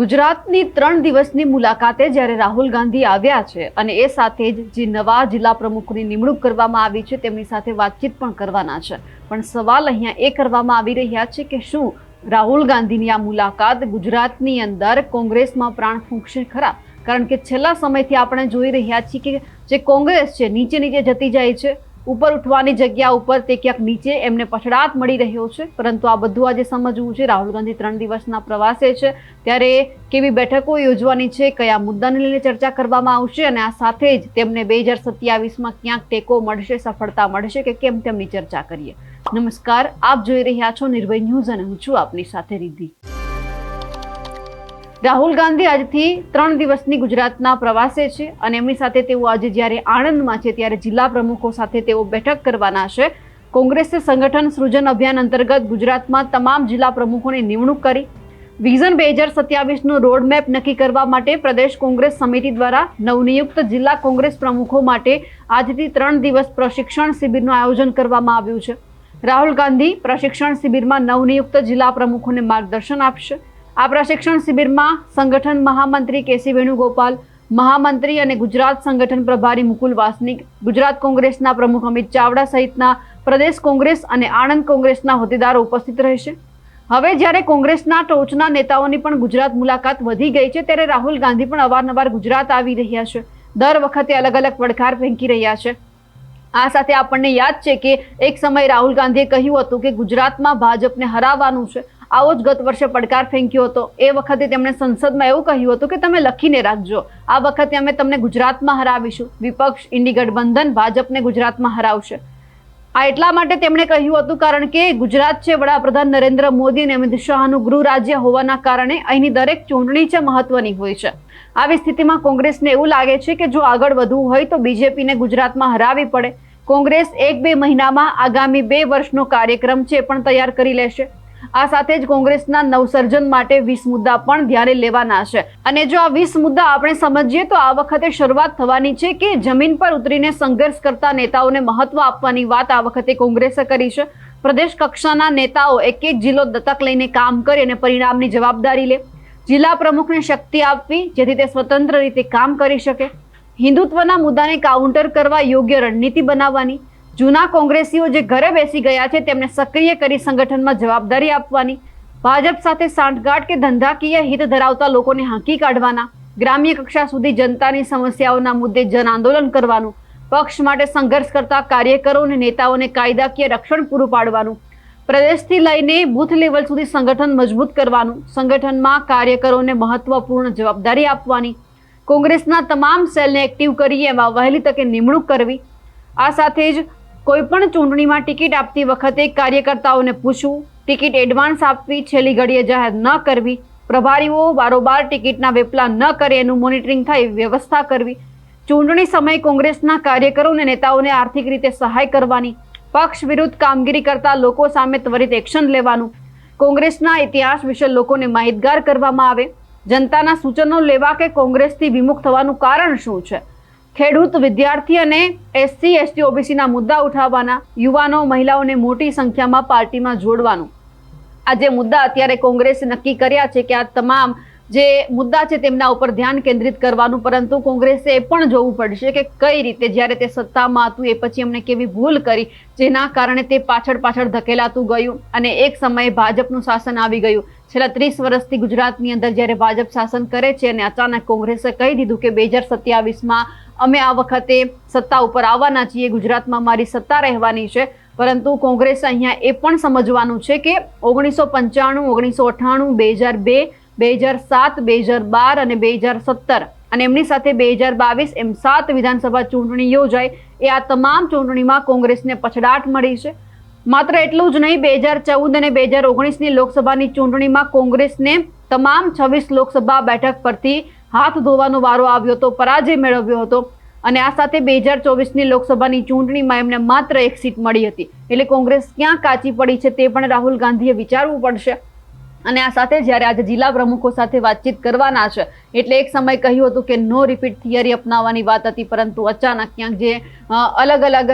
ગુજરાતની ત્રણ દિવસની મુલાકાતે જ્યારે રાહુલ ગાંધી આવ્યા છે અને એ સાથે જ જે નવા જિલ્લા પ્રમુખની નિમણૂક કરવામાં આવી છે, તેમની સાથે વાતચીત પણ કરવાના છે. પણ સવાલ અહીંયા એ કરવામાં આવી રહ્યા છે કે શું રાહુલ ગાંધીની આ મુલાકાત ગુજરાતની અંદર કોંગ્રેસમાં પ્રાણ ફૂંકશે ખરા? કારણ કે છેલ્લા સમયથી આપણે જોઈ રહ્યા છીએ કે જે કોંગ્રેસ છે, નીચે નીચે જતી જાય છે. ઉપર ઉઠવાની જગ્યા ઉપર તે ક્યાંક નીચે એમને પછડાટ મળી રહ્યો છે. પરંતુ આ બધું આજે સમજવું છે. રાહુલ ગાંધી ત્રણ દિવસના પ્રવાસે છે. ત્યારે કેવી બેઠકો યોજવાની છે, કયા મુદ્દાને લઈને ચર્ચા કરવામાં આવશે અને આ સાથે જ તેમને બે હજાર સત્યાવીસમાં ક્યાંક ટેકો મળશે, સફળતા મળશે કે કેમ તેમની ચર્ચા કરીએ. નમસ્કાર. આપ જોઈ રહ્યા છો નિર્ભય ન્યૂઝ અને હું છું આપની સાથે રિદ્ધિ. રાહુલ ગાંધી આજથી ત્રણ દિવસની ગુજરાતના પ્રવાસે છે અને એમની સાથે તેઓ આજે જ્યારે આણંદમાં છે ત્યારે જિલ્લા પ્રમુખો સાથે તેઓ બેઠક કરવાના છે. કોંગ્રેસે સંગઠન સૃજન અભિયાન અંતર્ગત ગુજરાતમાં તમામ જિલ્લા પ્રમુખોની નિમણૂક કરી. વિઝન બે હજાર સત્યાવીસનો રોડમેપ નક્કી કરવા માટે પ્રદેશ કોંગ્રેસ સમિતિ દ્વારા નવનિયુક્ત જિલ્લા કોંગ્રેસ પ્રમુખો માટે આજથી ત્રણ દિવસ પ્રશિક્ષણ શિબિરનું આયોજન કરવામાં આવ્યું છે. રાહુલ ગાંધી પ્રશિક્ષણ શિબિરમાં નવનિયુક્ત જિલ્લા પ્રમુખોને માર્ગદર્શન આપશે. આ પ્રશિક્ષણ શિબિરમાં સંગઠન મહામંત્રી કેસી વેણુગોપાલ, મહામંત્રી અને ગુજરાત સંગઠન પ્રભારી મુકુલ વાસનિક, ગુજરાત કોંગ્રેસના પ્રમુખ અમિત ચાવડા સહિતના પ્રદેશ કોંગ્રેસ અને આણંદ કોંગ્રેસના હોદ્દેદારો ઉપસ્થિત રહેશે. હવે જ્યારે કોંગ્રેસના ટોચના નેતાઓની પણ ગુજરાત મુલાકાત વધી ગઈ છે, ત્યારે રાહુલ ગાંધી પણ અવારનવાર ગુજરાત આવી રહ્યા છે. દર વખતે અલગ અલગ પડકાર ફેંકી રહ્યા છે. આ સાથે આપણને યાદ છે કે એક સમય રાહુલ ગાંધીએ કહ્યું હતું કે ગુજરાતમાં ભાજપને હરાવવાનું છે. આવો જ ગત વર્ષે પડકાર ફેંક્યો હતો. એ વખતે તેમણે સંસદમાં એવું કહ્યું હતું કે તમે લખીને રાખજો. આ વખતે અમે તમને ગુજરાતમાં હરાવીશું. વિપક્ષ ઇન્ડી ગઠબંધન ભાજપને ગુજરાતમાં હરાવશે. આ એટલા માટે તેમણે કહ્યું હતું કારણ કે ગુજરાત છે વડાપ્રધાન નરેન્દ્ર મોદી અને અમિત શાહનું ગૃહ રાજ્ય હોવાના કારણે અહીંની દરેક ચૂંટણી છે મહત્વની હોય છે. આવી સ્થિતિમાં કોંગ્રેસને એવું લાગે છે કે જો આગળ વધવું હોય તો બીજેપીને ગુજરાતમાં હરાવી પડે. કોંગ્રેસ એક બે મહિનામાં આગામી બે વર્ષનો કાર્યક્રમ છે પણ તૈયાર કરી લેશે. આ સાથે જ કોંગ્રેસના નવસર્જન માટે વીસ મુદ્દા પણ ધ્યાને લેવાના છે. અને જો આ વીસ મુદ્દા આપણે સમજીએ તો આ વખતે શરૂઆત થવાની છે કે જમીન પર ઉતરીને સંઘર્ષ કરતા નેતાઓને મહત્વ આપવાની વાત આ વખતે કોંગ્રેસે કરી છે. પ્રદેશ કક્ષાના નેતાઓ એક એક જિલ્લો દત્તક લઈને કામ કરી અને પરિણામની જવાબદારી લે. જિલ્લા પ્રમુખને શક્તિ આપવી, જેથી તે સ્વતંત્ર રીતે કામ કરી શકે. હિન્દુત્વના મુદ્દાને કાઉન્ટર કરવા યોગ્ય રણનીતિ બનાવવાની. જૂના કોંગ્રેસીઓ જે ઘરે બેસી ગયા છે, તેમને સક્રિય કરી સંગઠનમાં જવાબદારી આપવાની, ભાજપ સાથે સાંઠગાંઠ કે ધંધાકીય હિત ધરાવતા લોકોને હાંકી કાઢવાના, ગ્રામ્ય કક્ષા સુધી જનતાની સમસ્યાઓના મુદ્દે જન આંદોલન કરવાનું, પક્ષ માટે સંઘર્ષ કરતા કાર્યકરો અને નેતાઓને કાયદાકીય રક્ષણ પૂરું પાડવાનું, પ્રદેશથી લઈને બૂથ લેવલ સુધી સંગઠન મજબૂત કરવાનું, સંગઠનમાં કાર્યકરોને મહત્વપૂર્ણ જવાબદારી આપવાની, કોંગ્રેસના તમામ સેલને એક્ટિવ કરી એમાં વહેલી તકે નિમણૂક કરવી, આ સાથે જ કોઈ પણ ચૂંટણીમાં ટિકિટ આપતી વખતે કાર્યકર્તાઓને પૂછવું, ટિકિટ એડવાન્સ આપવી, છેલ્લી ઘડીએ જાહેર ન કરવી, પ્રભારીઓ બારોબાર ટિકિટના વેપલા ન કરે એનું મોનિટરિંગ એવી વ્યવસ્થા કરવી, ચૂંટણી સમયે કોંગ્રેસના કાર્યકરો અને નેતાઓને આર્થિક રીતે સહાય કરવાની, પક્ષ વિરુદ્ધ કામગીરી કરતા લોકો સામે ત્વરિત એક્શન લેવાનું, કોંગ્રેસના ઇતિહાસ વિશે લોકોને માહિતગાર કરવામાં આવે, જનતાના સૂચનો લેવા કે કોંગ્રેસથી વિમુખ થવાનું કારણ શું છે? ખેડૂત, વિદ્યાર્થી અને એસસી, એસટી, ઓબીસીના મુદ્દા ઉઠાવવાના યુવાનો, મહિલાઓને મોટી સંખ્યામાં પાર્ટીમાં જોડવાનું. આ જે મુદ્દા અત્યારે કોંગ્રેસે નક્કી કર્યા છે કે આ તમામ જે મુદ્દા છે તેમના ઉપર ધ્યાન કેન્દ્રિત કરવાનું, પરંતુ કોંગ્રેસે એ પણ જોવું પડશે કે કઈ રીતે, જ્યારે તે સત્તામાં હતું, એ પછી એમણે કેવી ભૂલ કરી, જેના કારણે તે પાછળ પાછળ ધકેલાતું ગયું અને એક સમયે ભાજપનું શાસન આવી ગયું. છેલ્લા ત્રીસ વર્ષથી ગુજરાતની અંદર જ્યારે ભાજપ શાસન કરે છે અને અચાનક કોંગ્રેસે કહી દીધું કે બે હજાર સત્યાવીસમાં અમે આ વખતે સત્તા ઉપર આવવાના છીએ, ગુજરાતમાં મારી સત્તા રહેવાની છે, પરંતુ કોંગ્રેસ અહીંયા એ પણ સમજવાનું છે કે ઓગણીસો પંચાણું, ઓગણીસો અઠ્ઠાણું, બે હજાર બે બે હજાર સાત, બે હજાર બાર અને બે હજાર સત્તર. અને એમની સાથે બે હજાર બાવીસ એમ સાત વિધાનસભા ચૂંટણી યોજાય એ આ તમામ ચૂંટણીમાં કોંગ્રેસને પછડાટ મળી છે. માત્ર એટલું જ નહીં, બે હજાર ચૌદ અને બે હજાર ઓગણીસની લોકસભાની ચૂંટણીમાં કોંગ્રેસને તમામ છવ્વીસ લોકસભા બેઠક પરથી હાથ ધોવાનો વારો આવ્યો હતો, પરાજય મેળવ્યો હતો. અને આ સાથે બે હજાર ચોવીસની લોકસભાની ચૂંટણીમાં એમને માત્ર એક સીટ મળી હતી. એટલે કોંગ્રેસ ક્યાં કાચી પડી છે તે પણ રાહુલ ગાંધીએ વિચારવું પડશે. અને આ સાથે જ્યારે આજે જિલ્લા પ્રમુખો સાથે વાતચીત કરવાના છે, એટલે એક સમય કહ્યું હતું કે નો રિપીટ થિયરી અપનાવવાની વાત હતી, પરંતુ અચાનક ક્યાંક જે અલગ અલગ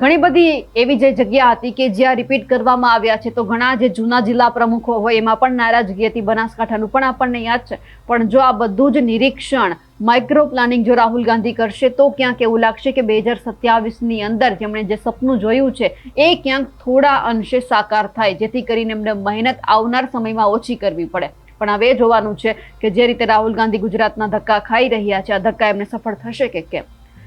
ઘણી બધી એવી જે જગ્યા હતી કે જ્યાં રિપીટ કરવામાં આવ્યા છે, તો ઘણા જે જૂના જિલ્લા પ્રમુખો હોય, એમાં પણ નારાજગી હતી, બનાસકાંઠાનું પણ આપણને યાદ છે. પણ જો આ બધું જ નિરીક્ષણ માઇક્રો પ્લાનિંગ જો રાહુલ ગાંધી કરશે, તો ક્યાંક એવું લાગશે કે બે હજાર સત્યાવીસની અંદર જેમણે જે સપનું જોયું છે, એ ક્યાંક થોડા અંશે સાકાર થાય, જેથી કરીને એમને મહેનત આવનાર સમયમાં ઓછી કરવી પડે. પણ હવે જોવાનું છે કે જે રીતે રાહુલ ગાંધી ગુજરાતના ધક્કા ખાઈ રહ્યા છે, આ ધક્કા એમને સફળ થશે કે કેમ?